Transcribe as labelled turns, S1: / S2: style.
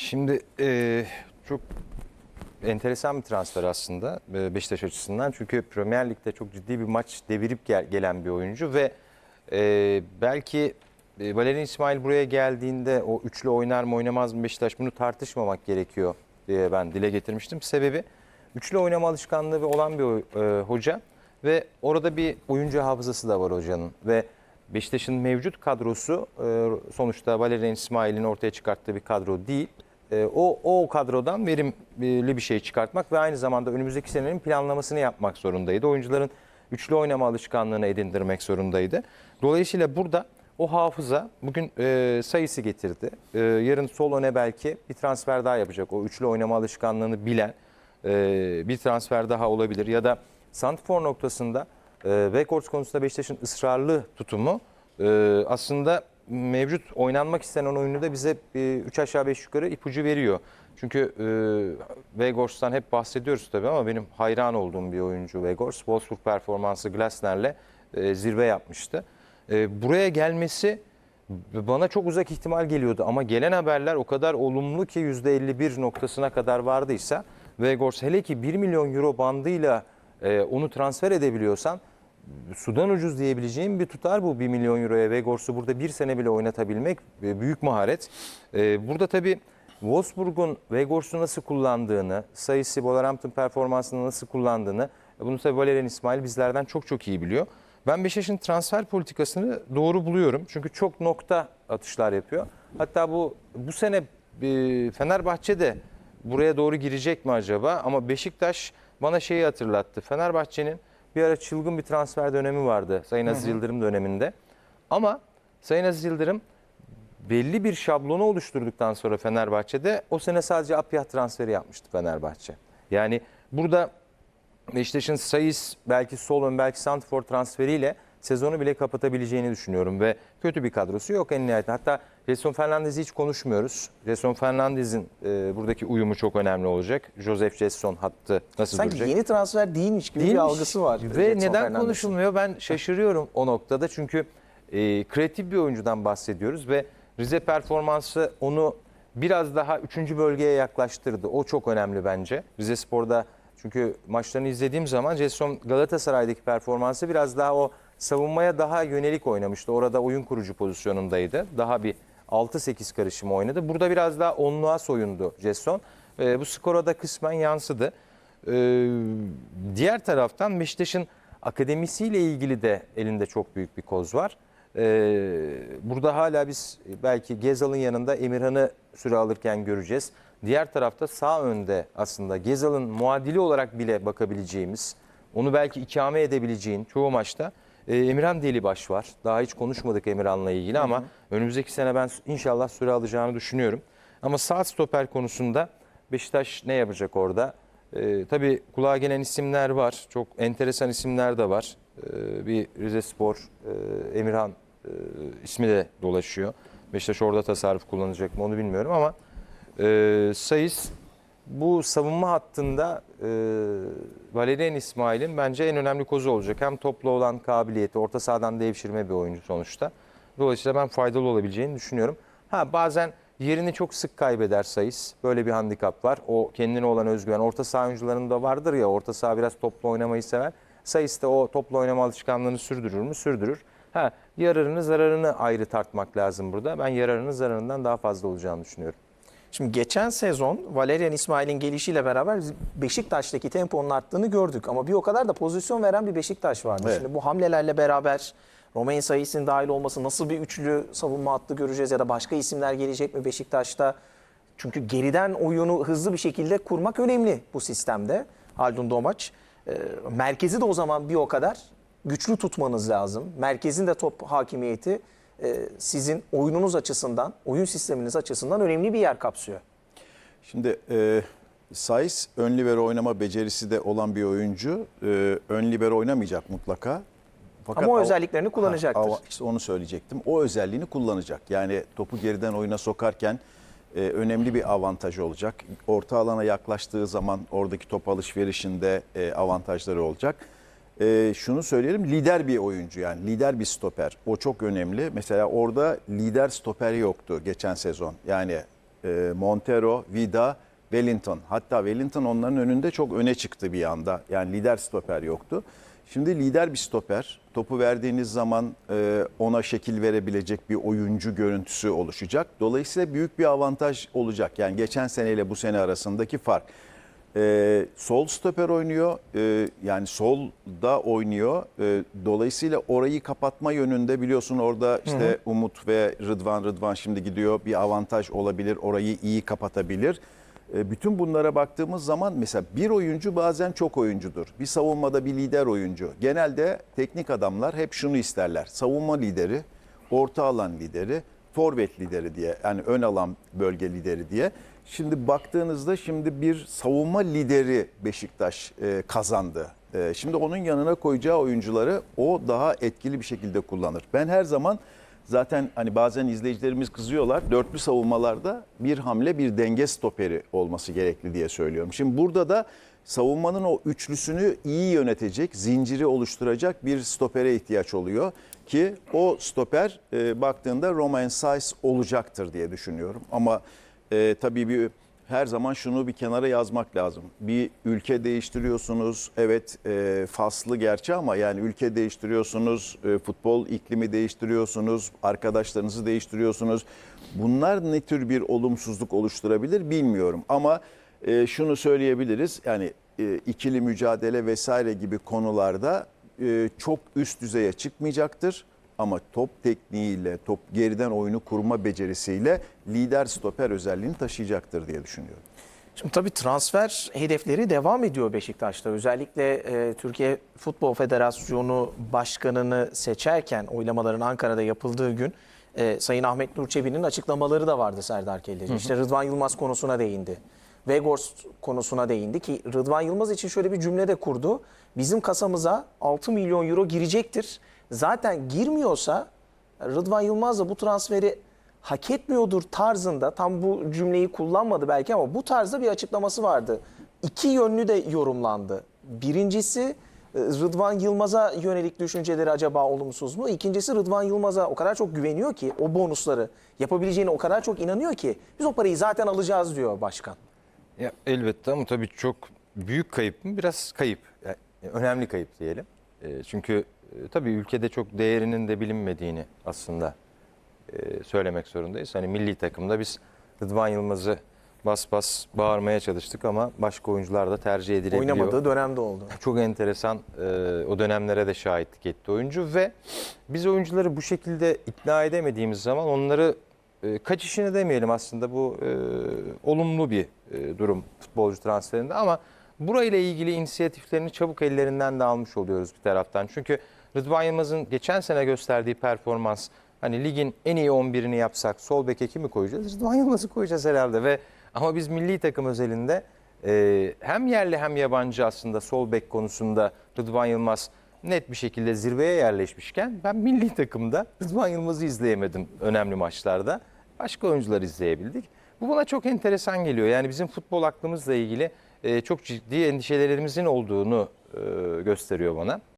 S1: Şimdi e, çok enteresan bir transfer aslında e, Beşiktaş açısından. Çünkü Premier Lig'de çok ciddi bir maç devirip gel- gelen bir oyuncu ve e, belki e, Valerian İsmail buraya geldiğinde o üçlü oynar mı oynamaz mı Beşiktaş bunu tartışmamak gerekiyor diye ben dile getirmiştim. Sebebi üçlü oynama alışkanlığı olan bir e, hoca ve orada bir oyuncu hafızası da var hocanın ve Beşiktaş'ın mevcut kadrosu e, sonuçta Valerian İsmail'in ortaya çıkarttığı bir kadro değil. E, O, o kadrodan verimli bir şey çıkartmak ve aynı zamanda önümüzdeki senenin planlamasını yapmak zorundaydı. Oyuncuların üçlü oynama alışkanlığını edindirmek zorundaydı. Dolayısıyla burada o hafıza bugün e, sayısı getirdi. E, yarın sol öne belki bir transfer daha yapacak. O üçlü oynama alışkanlığını bilen e, bir transfer daha olabilir. Ya da Santfor noktasında e, Weghorst konusunda Beşiktaş'ın ısrarlı tutumu e, aslında mevcut oynanmak istenen oyunu da bize 3 aşağı 5 yukarı ipucu veriyor. Çünkü e, Weghorst'tan hep bahsediyoruz tabii ama benim hayran olduğum bir oyuncu Weghorst. Wolfsburg performansı Glasner'le e, zirve yapmıştı. E, buraya gelmesi bana çok uzak ihtimal geliyordu ama gelen haberler o kadar olumlu ki %51 noktasına kadar vardıysa Weghorst hele ki 1 milyon euro bandıyla e, onu transfer edebiliyorsan sudan ucuz diyebileceğim bir tutar bu 1 milyon euroya Weghorst'u burada bir sene bile oynatabilmek e, büyük maharet. E, burada tabii Wolfsburg'un Weghorst'u nasıl kullandığını, sayısı Wolverhampton performansını nasıl kullandığını e, bunu tabii Valerian İsmail bizlerden çok çok iyi biliyor. Ben Beşiktaş'ın transfer politikasını doğru buluyorum. Çünkü çok nokta atışlar yapıyor. Hatta bu bu sene e, Fenerbahçe de buraya doğru girecek mi acaba? Ama Beşiktaş bana şeyi hatırlattı. Fenerbahçe'nin bir ara çılgın bir transfer dönemi vardı Sayın Aziz Yıldırım döneminde. Ama Sayın Aziz Yıldırım belli bir şablonu oluşturduktan sonra Fenerbahçe'de o sene sadece Apyah transferi yapmıştı Fenerbahçe. Yani burada Beşiktaş'ın Sayıs belki sol ön belki Santfor transferiyle sezonu bile kapatabileceğini düşünüyorum ve kötü bir kadrosu yok en nihayetinde. Hatta Jason Fernandez'i hiç konuşmuyoruz. Jason Fernandez'in e, buradaki uyumu çok önemli olacak. Joseph Jason hattı nasıl
S2: Sanki
S1: duracak?
S2: yeni transfer değilmiş gibi bir
S1: Değilmiş.
S2: algısı var.
S1: Ve
S2: Jetson
S1: neden
S2: Fernandez'in.
S1: konuşulmuyor ben şaşırıyorum o noktada. Çünkü e, kreatif bir oyuncudan bahsediyoruz ve Rize performansı onu biraz daha 3. bölgeye yaklaştırdı. O çok önemli bence. Rize Spor'da çünkü maçlarını izlediğim zaman Jason Galatasaray'daki performansı biraz daha o savunmaya daha yönelik oynamıştı. Orada oyun kurucu pozisyonundaydı. Daha bir 6-8 karışımı oynadı. Burada biraz daha onluğa soyundu Jason. E, bu skora da kısmen yansıdı. Ee, diğer taraftan Beşiktaş'ın akademisiyle ilgili de elinde çok büyük bir koz var. Ee, burada hala biz belki Gezal'ın yanında Emirhan'ı süre alırken göreceğiz. Diğer tarafta sağ önde aslında Gezal'ın muadili olarak bile bakabileceğimiz, onu belki ikame edebileceğin çoğu maçta e, Emirhan Delibaş var. Daha hiç konuşmadık Emirhan'la ilgili ama önümüzdeki sene ben inşallah süre alacağını düşünüyorum. Ama sağ stoper konusunda Beşiktaş ne yapacak orada? Ee, tabii kulağa gelen isimler var. Çok enteresan isimler de var. Ee, bir Rize Spor, e, Emirhan e, ismi de dolaşıyor. Beşiktaş orada tasarruf kullanacak mı onu bilmiyorum ama e, Sayıs bu savunma hattında e, Valerian İsmail'in bence en önemli kozu olacak. Hem toplu olan kabiliyeti, orta sahadan devşirme bir oyuncu sonuçta. Dolayısıyla ben faydalı olabileceğini düşünüyorum. Ha bazen yerini çok sık kaybeder Sayıs. Böyle bir handikap var. O kendine olan özgüven. Orta saha oyuncularında vardır ya orta saha biraz toplu oynamayı sever. Sayıs da o toplu oynama alışkanlığını sürdürür mü? Sürdürür. Ha yararını zararını ayrı tartmak lazım burada. Ben yararının zararından daha fazla olacağını düşünüyorum.
S2: Şimdi geçen sezon Valerian İsmail'in gelişiyle beraber Beşiktaş'taki temponun arttığını gördük. Ama bir o kadar da pozisyon veren bir Beşiktaş vardı.
S3: Evet.
S2: Şimdi bu hamlelerle beraber Romain sayısının dahil olması nasıl bir üçlü savunma hattı göreceğiz ya da başka isimler gelecek mi Beşiktaş'ta? Çünkü geriden oyunu hızlı bir şekilde kurmak önemli bu sistemde. Haldun Domaç. Ee, merkezi de o zaman bir o kadar güçlü tutmanız lazım. Merkezin de top hakimiyeti e, sizin oyununuz açısından, oyun sisteminiz açısından önemli bir yer kapsıyor.
S3: Şimdi e, Saiz ön libero oynama becerisi de olan bir oyuncu. E, ön libero oynamayacak mutlaka.
S2: Ama o özelliklerini kullanacaktır.
S3: Ha, işte onu söyleyecektim. O özelliğini kullanacak. Yani topu geriden oyuna sokarken e, önemli bir avantajı olacak. Orta alana yaklaştığı zaman oradaki top alışverişinde e, avantajları olacak. E, şunu söyleyelim lider bir oyuncu yani lider bir stoper. O çok önemli. Mesela orada lider stoperi yoktu geçen sezon. Yani e, Montero, Vida, Wellington. Hatta Wellington onların önünde çok öne çıktı bir anda. Yani lider stoper yoktu. Şimdi lider bir stoper. Topu verdiğiniz zaman e, ona şekil verebilecek bir oyuncu görüntüsü oluşacak. Dolayısıyla büyük bir avantaj olacak. Yani geçen seneyle bu sene arasındaki fark. E, sol stoper oynuyor. E, yani solda oynuyor. E, dolayısıyla orayı kapatma yönünde biliyorsun orada işte Umut ve Rıdvan Rıdvan şimdi gidiyor. Bir avantaj olabilir. Orayı iyi kapatabilir. E, Bütün bunlara baktığımız zaman mesela bir oyuncu bazen çok oyuncudur. Bir savunmada bir lider oyuncu. Genelde teknik adamlar hep şunu isterler. Savunma lideri, orta alan lideri, forvet lideri diye. Yani ön alan bölge lideri diye. Şimdi baktığınızda şimdi bir savunma lideri Beşiktaş e, kazandı. E, Şimdi onun yanına koyacağı oyuncuları o daha etkili bir şekilde kullanır. Ben her zaman Zaten hani bazen izleyicilerimiz kızıyorlar. Dörtlü savunmalarda bir hamle bir denge stoperi olması gerekli diye söylüyorum. Şimdi burada da savunmanın o üçlüsünü iyi yönetecek, zinciri oluşturacak bir stopere ihtiyaç oluyor. Ki o stoper e, baktığında Romain Saiz olacaktır diye düşünüyorum. Ama e, tabii bir her zaman şunu bir kenara yazmak lazım. Bir ülke değiştiriyorsunuz. Evet e, faslı gerçi ama yani ülke değiştiriyorsunuz. e, futbol iklimi değiştiriyorsunuz. Arkadaşlarınızı değiştiriyorsunuz. Bunlar ne tür bir olumsuzluk oluşturabilir bilmiyorum. Ama e, şunu söyleyebiliriz. Yani e, ikili mücadele vesaire gibi konularda e, çok üst düzeye çıkmayacaktır. Ama top tekniğiyle, top geriden oyunu kurma becerisiyle lider stoper özelliğini taşıyacaktır diye düşünüyorum.
S2: Şimdi tabii transfer hedefleri devam ediyor Beşiktaş'ta. Özellikle e, Türkiye Futbol Federasyonu Başkanı'nı seçerken oylamaların Ankara'da yapıldığı gün e, Sayın Ahmet Nur Çebi'nin açıklamaları da vardı Serdar Kelleci. İşte Rıdvan Yılmaz konusuna değindi. Vegors konusuna değindi ki Rıdvan Yılmaz için şöyle bir cümle de kurdu. Bizim kasamıza 6 milyon euro girecektir. Zaten girmiyorsa Rıdvan Yılmaz da bu transferi hak etmiyordur tarzında tam bu cümleyi kullanmadı belki ama bu tarzda bir açıklaması vardı. İki yönlü de yorumlandı. Birincisi e, Rıdvan Yılmaz'a yönelik düşünceleri acaba olumsuz mu? İkincisi Rıdvan Yılmaz'a o kadar çok güveniyor ki o bonusları yapabileceğine o kadar çok inanıyor ki biz o parayı zaten alacağız diyor başkan.
S1: Ya elbette ama tabii çok büyük kayıp mı? Biraz kayıp. Yani önemli kayıp diyelim. E, çünkü tabii ülkede çok değerinin de bilinmediğini aslında e, söylemek zorundayız. Hani milli takımda biz Rıdvan Yılmaz'ı bas bas bağırmaya çalıştık ama başka oyuncular da tercih edilebiliyor.
S2: Oynamadığı dönemde oldu.
S1: Çok enteresan e, o dönemlere de şahitlik etti oyuncu ve biz oyuncuları bu şekilde ikna edemediğimiz zaman onları e, kaçışını demeyelim aslında bu e, olumlu bir e, durum futbolcu transferinde ama burayla ilgili inisiyatiflerini çabuk ellerinden de almış oluyoruz bir taraftan. Çünkü Rıdvan Yılmaz'ın geçen sene gösterdiği performans hani ligin en iyi 11'ini yapsak sol beke kimi koyacağız? Rıdvan Yılmaz'ı koyacağız herhalde ve ama biz milli takım özelinde ee, hem yerli hem yabancı aslında sol bek konusunda Rıdvan Yılmaz net bir şekilde zirveye yerleşmişken ben milli takımda Rıdvan Yılmaz'ı izleyemedim önemli maçlarda. Başka oyuncular izleyebildik. Bu bana çok enteresan geliyor. Yani bizim futbol aklımızla ilgili e, çok ciddi endişelerimizin olduğunu e, gösteriyor bana.